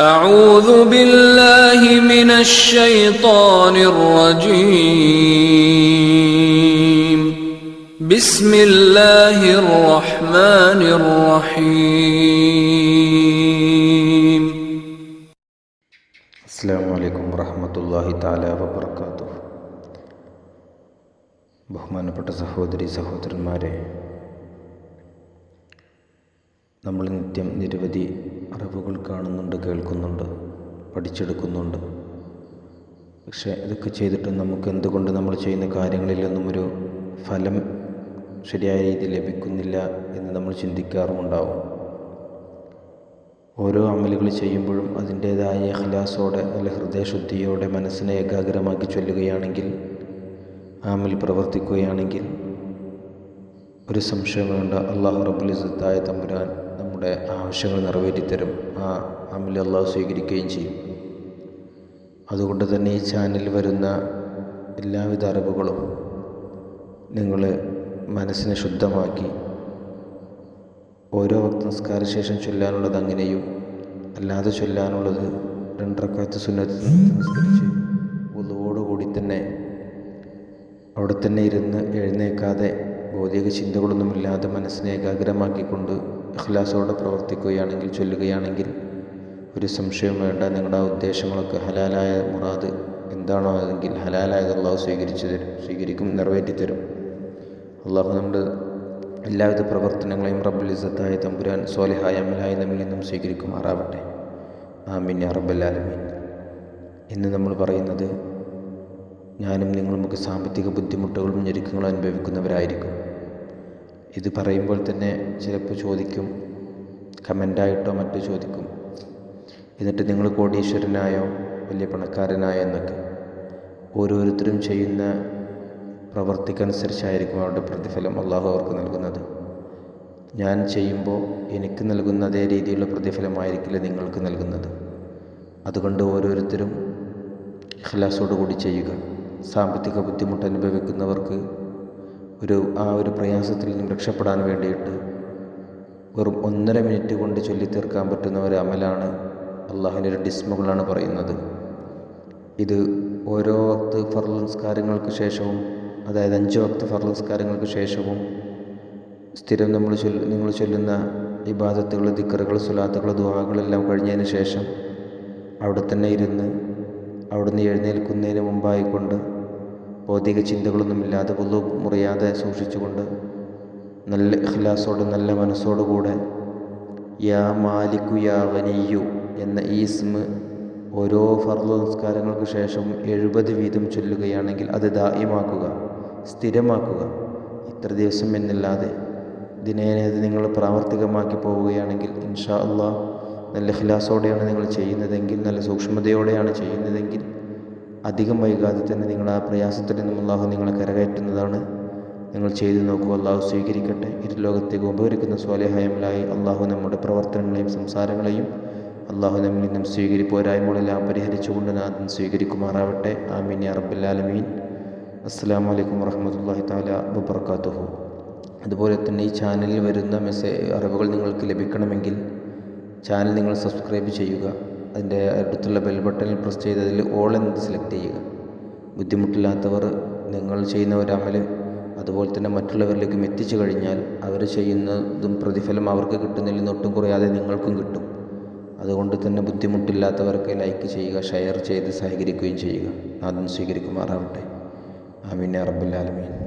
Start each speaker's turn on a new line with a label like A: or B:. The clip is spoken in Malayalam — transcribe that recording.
A: أعوذ بالله من الشيطان الرجيم بسم الله الرحمن الرحيم
B: അസ്സാം വലൈക്കും വറഹമത്തല്ലാഹി താല വബർക്കാത്തു ബഹുമാനപ്പെട്ട സഹോദരി സഹോദരന്മാരെ നമ്മൾ നിത്യം നിരവധി അറിവുകൾ കാണുന്നുണ്ട് കേൾക്കുന്നുണ്ട് പഠിച്ചെടുക്കുന്നുണ്ട്. പക്ഷേ ഇതൊക്കെ ചെയ്തിട്ടും നമുക്ക് എന്തുകൊണ്ട് നമ്മൾ ചെയ്യുന്ന കാര്യങ്ങളിലൊന്നും ഒരു ഫലം ശരിയായ രീതിയിൽ ലഭിക്കുന്നില്ല എന്ന് നമ്മൾ ചിന്തിക്കാറുമുണ്ടാവും. ഓരോ അമലുകൾ ചെയ്യുമ്പോഴും അതിന്റേതായ ഇഖ്ലാസോടെ നല്ല ഹൃദയശുദ്ധിയോടെ മനസ്സിനെ ഏകാഗ്രമാക്കി ചൊല്ലുകയാണെങ്കിൽ ആ അമൽ പ്രവർത്തിക്കുകയാണെങ്കിൽ ഒരു സംശയം വേണ്ട. അള്ളാഹു റബുലിസത്തായ തമ്പുരാൻ നമ്മുടെ ആവശ്യങ്ങൾ നിറവേറ്റിത്തരും. ആ അമിൽ അള്ളാഹു സ്വീകരിക്കുകയും ചെയ്യും. അതുകൊണ്ട് തന്നെ ഈ ചാനലിൽ വരുന്ന എല്ലാവിധ അറിവുകളും നിങ്ങൾ മനസ്സിനെ ശുദ്ധമാക്കി ഓരോ വക്ത നിസ്കാര ശേഷം ചൊല്ലാനുള്ളത് അങ്ങനെയും അല്ലാതെ ചൊല്ലാനുള്ളത് രണ്ടരക്കാലത്ത് സുന്നത്ത് നിസ്കരിച്ച് ഉള്ളവോടുകൂടി തന്നെ അവിടെ തന്നെ ഇരുന്ന് എഴുന്നേക്കാതെ ഭൗതിക ചിന്തകളൊന്നുമില്ലാതെ മനസ്സിനെ ഏകാഗ്രമാക്കിക്കൊണ്ട് ഇഖ്ലാസോടെ പ്രവർത്തിക്കുകയാണെങ്കിൽ ചൊല്ലുകയാണെങ്കിൽ ഒരു സംശയവും വേണ്ട. നിങ്ങളുടെ ഉദ്ദേശങ്ങളൊക്കെ ഹലാലായ മുറാദ് എന്താണോ അതെങ്കിൽ ഹലാലായത് അള്ളാഹു സ്വീകരിച്ചു തരും സ്വീകരിക്കും നിറവേറ്റി തരും അള്ളാഹു നമ്മുടെ എല്ലാവിധ പ്രവർത്തനങ്ങളെയും റബ്ബുലിസത്തായ തമ്പുരാൻ സോലിഹായ അമലായ നമ്മിൽ നിന്നും സ്വീകരിക്കുമാറാവട്ടെ. ആമീൻ യാ റബ്ബല്ലാലമീൻ ഇന്ന് നമ്മൾ പറയുന്നത് ഞാനും നിങ്ങളുമൊക്കെ സാമ്പത്തിക ബുദ്ധിമുട്ടുകളും ഞെരുക്കങ്ങളും അനുഭവിക്കുന്നവരായിരിക്കും. ഇത് പറയുമ്പോൾ തന്നെ ചിലപ്പോൾ ചോദിക്കും കമന്റായിട്ടോ മറ്റോ ചോദിക്കും. എന്നിട്ട് നിങ്ങൾ കോടീശ്വരനായോ വലിയ പണക്കാരനായോ എന്നൊക്കെ ഓരോരുത്തരും ചെയ്യുന്ന പ്രവർത്തിക്കനുസരിച്ചായിരിക്കും അവരുടെ പ്രതിഫലം അള്ളാഹു അവർക്ക് നൽകുന്നത്. ഞാൻ ചെയ്യുമ്പോൾ എനിക്ക് നൽകുന്ന അതേ രീതിയിലുള്ള പ്രതിഫലമായിരിക്കില്ല നിങ്ങൾക്ക് നൽകുന്നത്. അതുകൊണ്ട് ഓരോരുത്തരും ഇഖ്ലാസോടു കൂടി ചെയ്യുക. സാമ്പത്തിക ബുദ്ധിമുട്ട് അനുഭവിക്കുന്നവർക്ക് ഒരു ആ ഒരു പ്രയാസത്തിൽ നിന്നും രക്ഷപ്പെടാൻ വേണ്ടിയിട്ട് വെറും ഒന്നര മിനിറ്റ് കൊണ്ട് ചൊല്ലിത്തീർക്കാൻ പറ്റുന്ന ഒരു അമലാണ് അള്ളാഹുവിന്റെ ഒരു ഡിസ്മുകളാണ് പറയുന്നത്. ഇത് ഓരോ വക്ത് ഫർൾ നിസ്കാരങ്ങൾക്ക് ശേഷവും അതായത് അഞ്ച് വക്ത് ഫർൾ നിസ്കാരങ്ങൾക്ക് ശേഷവും സ്ഥിരം നമ്മൾ ചൊല്ല നിങ്ങൾ ചൊല്ലുന്ന ഇബാദത്തുകൾ ദിക്കറുകൾ സുലാത്തുകൾ ദുവാകളെല്ലാം കഴിഞ്ഞതിന് ശേഷം അവിടെ തന്നെ ഇരുന്ന് അവിടുന്ന് എഴുന്നേൽക്കുന്നതിന് മുമ്പായിക്കൊണ്ട് ഭൗതിക ചിന്തകളൊന്നുമില്ലാതെ പുതു മുറിയാതെ സൂക്ഷിച്ചുകൊണ്ട് നല്ല ഇഖ്ലാസോട് നല്ല മനസ്സോടുകൂടെ യാ മാലിക്കു യാ വനിയു എന്ന ഈ ഇസ്മ് ഓരോ ഫർദ് നമസ്കാരങ്ങൾക്ക് ശേഷം എഴുപത് വീതം ചൊല്ലുകയാണെങ്കിൽ അത് ദായിമാക്കുക സ്ഥിരമാക്കുക. ഇത്ര ദിവസം എന്നില്ലാതെ ദിനേനത് നിങ്ങൾ പ്രാവർത്തികമാക്കി പോവുകയാണെങ്കിൽ ഇൻഷാ അള്ളാഹ് നല്ല ഇഖ്ലാസോടെയാണ് നിങ്ങൾ ചെയ്യുന്നതെങ്കിൽ നല്ല സൂക്ഷ്മതയോടെയാണ് ചെയ്യുന്നതെങ്കിൽ അധികം വൈകാതെ തന്നെ നിങ്ങൾ ആ പ്രയാസത്തിൽ നിന്നും അള്ളാഹു നിങ്ങളെ കരകയറ്റുന്നതാണ്. നിങ്ങൾ ചെയ്തു നോക്കൂ അള്ളാഹു സ്വീകരിക്കട്ടെ. ഇരുലോകത്തേക്ക് ഉപകരിക്കുന്ന സ്വാലേഹയമലായി അള്ളാഹു നമ്മുടെ പ്രവർത്തനങ്ങളെയും സംസാരങ്ങളെയും അള്ളാഹു നമ്മിൽ നിന്നും സ്വീകരിപ്പോരായ്മകളെല്ലാം പരിഹരിച്ചുകൊണ്ട് നാഥൻ സ്വീകരിക്കുമാറാവട്ടെ. ആമീൻ യാ റബ്ബുല്ലാലമീൻ അസ്സാം വലൈക്കും വർഹമത്തല്ലാഹി താല വബർക്കാത്തുഹു അതുപോലെ തന്നെ ഈ ചാനലിൽ വരുന്ന മെസ്സേജ് അറിവുകൾ നിങ്ങൾക്ക് ലഭിക്കണമെങ്കിൽ ചാനൽ നിങ്ങൾ സബ്സ്ക്രൈബ് ചെയ്യുക. അതിന്റെ അടുത്തുള്ള ബെൽ ബട്ടണിൽ പ്രസ് ചെയ്ത് അതിൽ ഓൾ എന്നത് സെലക്ട് ചെയ്യുക. ബുദ്ധിമുട്ടില്ലാത്തവർ നിങ്ങൾ ചെയ്യുന്ന ഒരമൽ അതുപോലെ തന്നെ മറ്റുള്ളവരിലേക്കും എത്തിച്ചു കഴിഞ്ഞാൽ അവർ ചെയ്യുന്നതും പ്രതിഫലം അവർക്ക് കിട്ടുന്നതിൽ ഒട്ടും കുറയാതെ നിങ്ങൾക്കും കിട്ടും. അതുകൊണ്ട് തന്നെ ബുദ്ധിമുട്ടില്ലാത്തവർക്ക് ലൈക്ക് ചെയ്യുക ഷെയർ ചെയ്ത് സഹകരിക്കുകയും ചെയ്യുക. നാഥൻ സ്വീകരിക്കുമാറാവട്ടെ. ആമീൻ റബ്ബുല്ലാലമീൻ